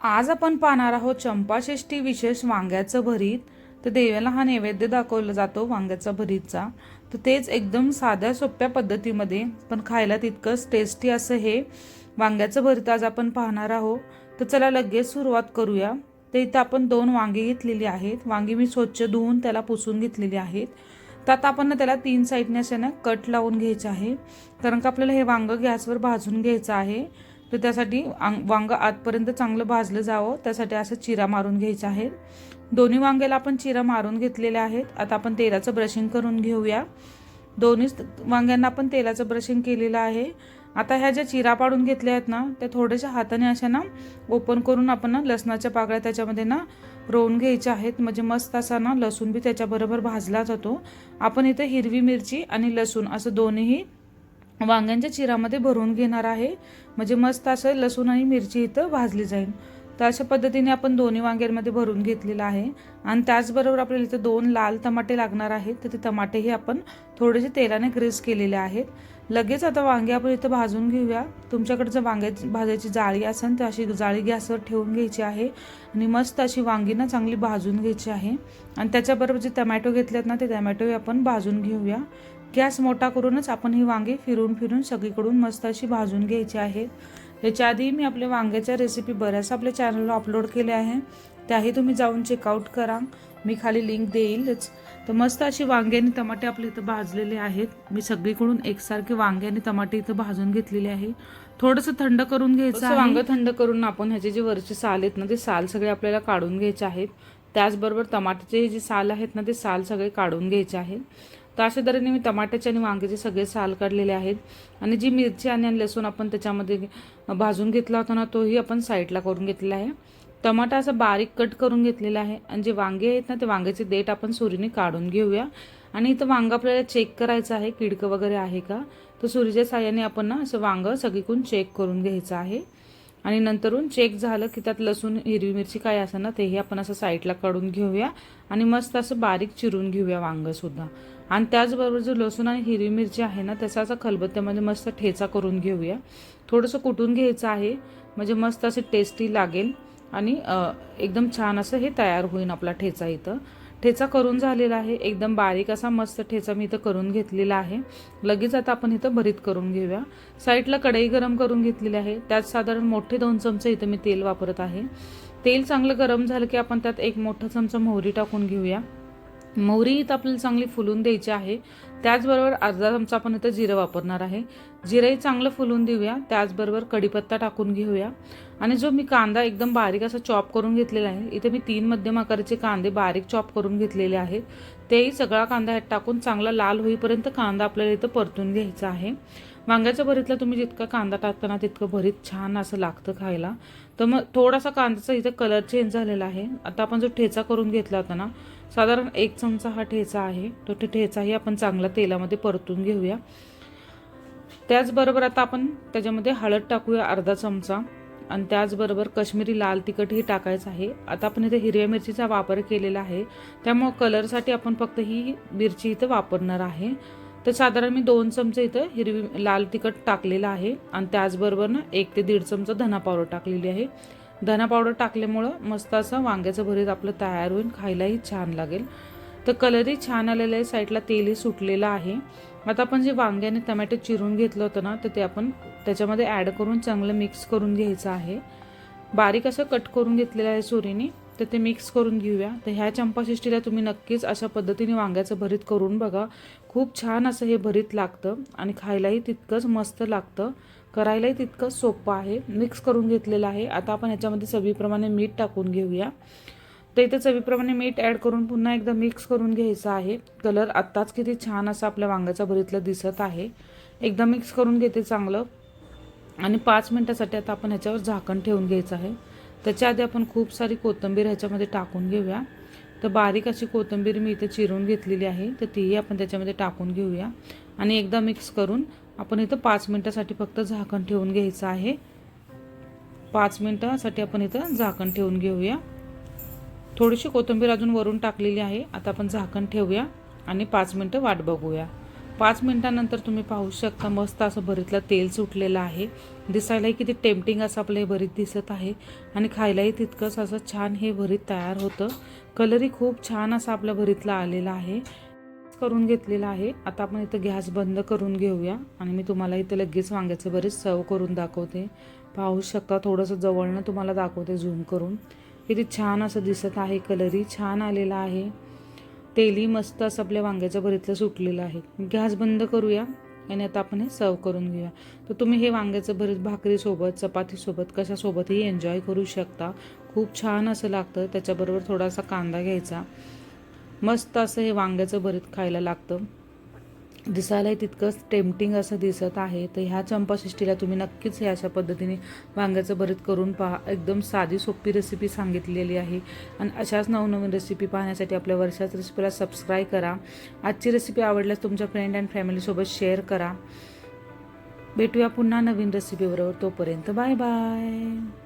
आज आपण पाहणार आहोत चंपाषष्ठी विशेष वांग्याचं भरीत. तर देवाला हा नैवेद्य दाखवला जातो वांग्याचा भरीतचा. तर तेच एकदम साध्या सोप्या पद्धतीमध्ये पण खायला तितकंच टेस्टी असं हे वांग्याचं भरीत आज आपण पाहणार आहोत. तर चला लगेच सुरुवात करूया. तर इथं आपण दोन वांगी घेतलेली आहेत. वांगी मी स्वच्छ धुवून त्याला पुसून घेतलेली आहेत. तर आता आपण त्याला तीन साईडने असे ना कट लावून घ्यायचे आहे. कारण का आपल्याला हे वांगं गॅसवर भाजून घ्यायचं आहे. तर त्यासाठी अंग वांगं आतपर्यंत चांगलं भाजलं जावं. त्यासाठी असं चिरा मारून घ्यायचा आहे. दोन्ही वांग्याला आपण चिरा मारून घेतलेले आहेत. आता आपण तेलाचं ब्रशिंग करून घेऊया. दोन्ही वांग्यांना आपण तेलाचं ब्रशिंग केलेलं आहे. आता ह्या ज्या चिरा पाडून घेतल्या आहेत ना त्या थोड्याशा हाताने अशा ना ओपन करून आपण ना लसणाच्या पाकळ्या त्याच्यामध्ये ना रोवून घ्यायच्या आहेत. म्हणजे मस्त असा ना लसूण बी त्याच्याबरोबर भाजला जातो. आपण इथे हिरवी मिरची आणि लसूण असं दोन्हीही वांग्यांच्या चिरामध्ये भरून घेणार आहे. म्हणजे मस्त असं लसूण आणि मिरची इथं भाजली जाईल. तर अशा पद्धतीने आपण दोन्ही वांग्यांमध्ये भरून घेतलेलं आहे. आणि त्याचबरोबर आपल्याला इथं दोन लाल टमाटे लागणार आहेत. तर ते टमाटेही आपण थोडेसे तेलाने ग्रेस केलेले आहेत. लगेच आता वांगे आपण इथं भाजून घेऊया. तुमच्याकडे जर वांग्याची भाजायची जाळी असेल तर अशी जाळी गॅसवर ठेवून घ्यायची आहे. आणि मस्त अशी वांगी ना चांगली भाजून घ्यायची आहे. आणि त्याच्याबरोबर जे टमॅटो घेतलेत ना ते टमॅटोही आपण भाजून घेऊया. गॅस मोठा करूनच आपण ही वांगी फिरून फिरून सगळीकडून मस्त अशी भाजून घ्यायची आहेत याच्या आधी मी आपल्या वांग्याच्या रेसिपी बऱ्याच आपल्या चॅनलला अपलोड केल्या आहे. त्याही तुम्ही जाऊन चेकआउट करा. मी खाली लिंक देईलच. तर मस्त अशी वांगे आणि टमाटे आपले इथं भाजलेले आहेत. मी सगळीकडून एकसारखे वांगे आणि टमाटे इथं भाजून घेतलेले आहे. थोडंसं थंड करून घ्यायचं आहे. वांग थंड करून आपण ह्याचे जे वरचे साल आहेत ना ते साल सगळे आपल्याला काढून घ्यायचे आहेत. त्याचबरोबर टमाट्याचे जे साल आहेत ना ते साल सगळे काढून घ्यायचे आहेत तर अशा तऱ्हेने मी टमाट्याचे आणि वांग्याचे सगळे साल काढलेले आहेत. आणि जी मिरची आणि लसूण आपण त्याच्यामध्ये भाजून घेतला होता ना तोही आपण साईडला करून घेतलेला आहे. टमाटा असं बारीक कट करून घेतलेला आहे. आणि जे वांगे आहेत ना ते वांग्याचे देठ आपण सुरीने काढून घेऊया. आणि इथं वांग आपल्याला चेक करायचं आहे. किडकं वगैरे आहे का? तर सुरीच्या साह्याने आपण ना असं वांगं सगळीकडून चेक करून घ्यायचं आहे. आणि नंतरून चेक झालं की त्यात लसूण हिरवी मिरची काय असं ना तेही आपण असं साईडला काढून घेऊया. आणि मस्त असं बारीक चिरून घेऊया वांगंसुद्धा. आणि त्याचबरोबर जो लसूण आणि हिरवी मिरची आहे ना त्याचा असा खलबत्त्यामध्ये मस्त ठेचा करून घेऊया. थोडंसं कुटून घ्यायचं आहे म्हणजे मस्त असे टेस्टी लागेल. आणि एकदम छान असं हे तयार होईल आपला ठेचा इथं. ठेचा करून झालेला आहे एकदम बारीक असा मस्त ठेचा मी इथं करून घेतलेला आहे. लगेच आता आपण इथं भरीत करून घेऊया. साईडला कढई गरम करून घेतलेली आहे. त्यात साधारण मोठे दोन चमचे इथं मी तेल वापरत आहे. तेल चांगलं गरम झालं की आपण त्यात एक मोठा चमचा मोहरी टाकून घेऊया. मोहरी इथं आपल्याला चांगली फुलून द्यायची आहे. त्याचबरोबर अर्धा चमचा आपण इथं जिरं वापरणार आहे. जिरंही चांगलं फुलून देऊया. त्याचबरोबर कढीपत्ता टाकून घेऊया. आणि जो मी कांदा एकदम बारीक असा चॉप करून घेतलेला आहे इथे मी तीन मध्यम आकाराचे कांदे बारीक चॉप करून घेतलेले आहेत. तेही सगळा कांदा ह्यात टाकून चांगला लाल होईपर्यंत कांदा आपल्याला इथं परतून घ्यायचा आहे. वांग्याच्या भरीतला तुम्ही जितका कांदा टाकताना तितकं भरीत छान असं लागतं खायला. तर मग थोडासा कांद्याचा इथे कलर चेंज झालेला आहे. आता आपण जो ठेचा करून घेतला होता ना साधारण एक चमचा हा ठेचा आहे. तो ठेचाही आपण चांगला तेलामध्ये परतून घेऊया. त्याचबरोबर आता आपण त्याच्यामध्ये हळद टाकूया अर्धा चमचा. आणि त्याचबरोबर कश्मीरी लाल तिखटही टाकायचं आहे. आता आपण इथे हिरव्या मिरचीचा वापर केलेला आहे. त्यामुळं कलरसाठी आपण फक्त ही मिरची इथं वापरणार आहे. तर साधारण मी दोन चमचे इथं हिरवी लाल तिखट टाकलेलं आहे. आणि त्याचबरोबर ना एक ते दीड चमचा धना पावडर टाकलेली आहे. धना पावडर टाकल्यामुळं मस्त असं वांग्याचं भरीत आपलं तयार होईल खायलाही छान लागेल. तर कलरही छान आलेलं आहे साईडला तेलही सुटलेलं आहे. आता आपण जे वांगे आणि टमॅटो चिरून घेतलं होतं ना तर ते आपण त्याच्यामध्ये ॲड करून चांगलं मिक्स करून घ्यायचं आहे. बारीक असं कट करून घेतलेलं आहे सुरीने. तर ते मिक्स करून घेऊया. तर ह्या चंपाषष्टीला तुम्ही नक्कीच अशा पद्धतीने वांग्याचं भरीत करून बघा. खूप छान असं हे भरीत लागतं आणि खायलाही तितकंच मस्त लागतं. करायलाही तितकंच सोपं आहे. मिक्स करून घेतलेलं आहे. आता आपण ह्याच्यामध्ये चवीप्रमाणे मीठ टाकून घेऊया. तर इथे चवीप्रमाणे मीठ ॲड करून पुन्हा एकदा मिक्स करून घ्यायचं आहे. कलर आत्ताच किती छान असं आपल्या वांग्याच्या भरीतलं दिसत आहे. एकदा मिक्स करून घेते चांगलं. आणि पाच मिनटासाठी आता आपण ह्याच्यावर झाकण ठेवून घ्यायचं आहे. त्याच्या आधी आपण खूप सारी कोथिंबीर ह्याच्यामध्ये टाकून घेऊया. तर बारीक अशी कोथिंबीर मी इथं चिरून घेतलेली आहे. तर तीही आपण त्याच्यामध्ये टाकून घेऊया. आणि एकदा मिक्स करून आपण इथं पाच मिनटासाठी फक्त झाकण ठेवून घ्यायचं आहे. पाच मिनटासाठी आपण इथं झाकण ठेवून घेऊया. थोडीशी कोथिंबीर अजून वरून टाकलेली आहे. आता आपण झाकण ठेवूया आणि पाच मिनटं वाट बघूया. पाच मिनटानंतर तुम्ही पाहू शकता मस्त असं भरीतलं तेल सुटलेलं आहे. दिसायलाही किती टेम्पटिंग असं आपलं हे भरीत दिसत आहे. आणि खायलाही तितकंच असं छान हे भरीत तयार होतं. कलरही खूप छान असा आपल्या भरीतला आलेला आहे. करून घेतलेला आहे. आता आपण इथं गॅस बंद करून घेऊया. आणि मी तुम्हाला इथं लगेच वांग्याचं बरेच सर्व करून दाखवते. पाहू शकता थोडंसं जवळनं तुम्हाला दाखवते झूम करून. किती छान असं दिसत आहे. कलरही छान आलेला आहे. तेलही मस्त असं आपल्या वांग्याच्या भरीतलं सुटलेलं आहे. गॅस बंद करूया आणि आता आपण हे सर्व करून घेऊया. तर तुम्ही हे वांग्याचं भरीत भाकरीसोबत चपातीसोबत कशासोबतही एन्जॉय करू शकता. खूप छान असं लागतं. त्याच्याबरोबर थोडासा कांदा घ्यायचा. मस्त असं हे वांग्याचं भरीत खायला लागतं. दिसायलाही तितकंच टेम्पटिंग असं दिसत आहे. तर ह्या चंपाषष्टीला तुम्ही नक्कीच हे अशा पद्धतीने वांग्याचं भरीत करून पहा. एकदम साधी सोपी रेसिपी सांगितलेली आहे. आणि अशाच नवनवीन रेसिपी पाहण्यासाठी आपल्या वर्षाच रेसिपीला सबस्क्राईब करा. आजची रेसिपी आवडल्यास तुमच्या फ्रेंड अँड फॅमिलीसोबत शेअर करा. भेटूया पुन्हा नवीन रेसिपीबरोबर तोपर्यंत. Bye bye